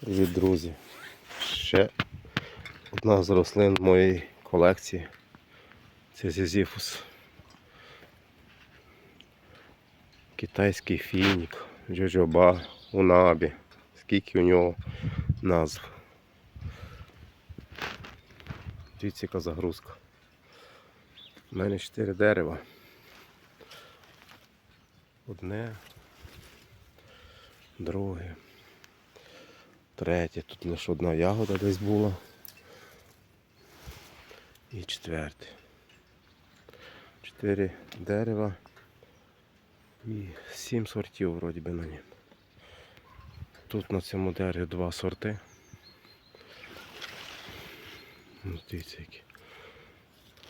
Привіт, друзі! Ще одна з рослин моєї колекції. Це зізіфус. Китайський фінік, джоджоба, унабі. Скільки у нього назв. Дивіться, яка загрузка. У мене чотири дерева. Одне, друге. Третє, тут лише одна ягода десь була. І четверте. Чотири дерева і сім сортів вроді би на ньому. Тут на цьому дереві два сорти. Ну, Дивіться які.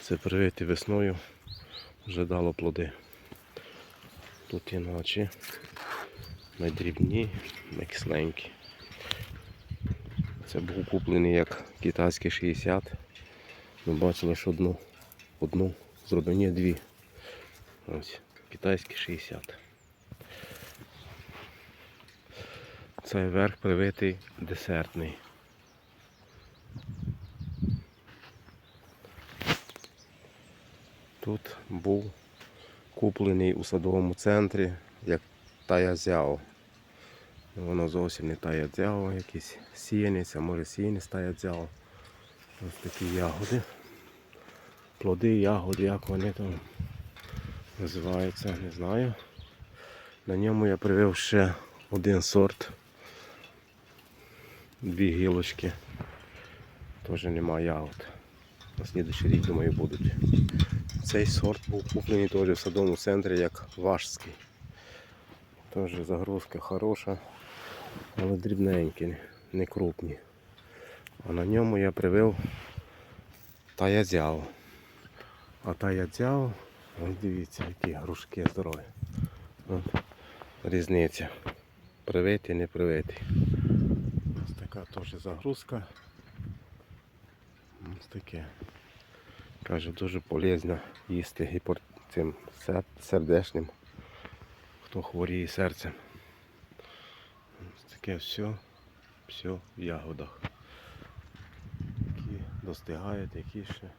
Це привити весною вже дало плоди. Тут іначе найдрібні, найкисленькі. Це був куплений як китайський 60. Ми бачили, що одну, одну зробив, ні, дві. Ось, китайський 60. Цей верх привитий десертний. Тут був куплений у садовому центрі як таязяо. Воно зовсім не тає дзяо, якийсь сіянець, а може сіянець тає дзяо. Ось такі ягоди. Плоди, ягоди, як вони там називаються, не знаю. На ньому я привив ще один сорт. Дві гілочки. Теж нема ягод. На слідуючий рік, думаю, будуть. Цей сорт був куплений теж в садовому центрі як важський. Теж загрузка хороша але дрібненькі, не крупні. А на ньому я привив таязяо. А таязяо, ось дивіться, які грушки здорові. От, різниця. Привитий, не привитий. Ось така теж загрузка. Ось таке. Каже, дуже полезно їсти гіпор... цим сер- сердечним, хто хворіє серцем. Таке все, все в ягодах. Які достигають, які ще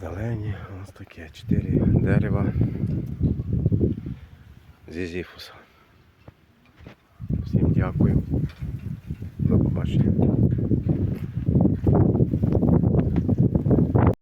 зелені. Ось таке. Чотири дерева зізіфуса. Всім дякую.